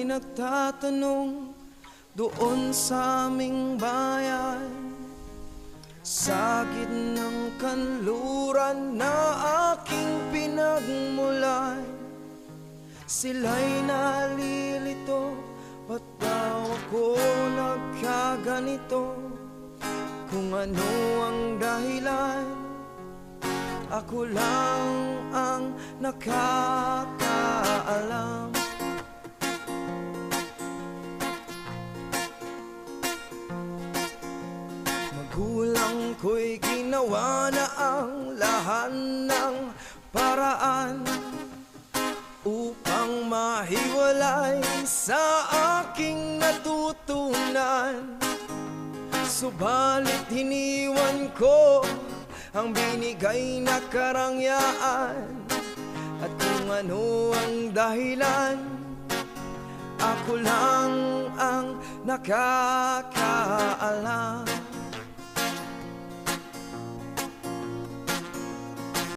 nagtatanong doon sa aming bayan. Sa ng kanluran na aking pinagmulan Sila'y nalilito Ba't daw ako nagkaganito? Kung ano ang dahilan Ako lang ang nakakaalam Magulang ko'y ginawa na ang lahat ng paraan Upang mahiwalay sa aking natutunan. Subalit hiniwan ko ang binigay na karangyaan At kung ano ang dahilan Ako lang ang nakakaalam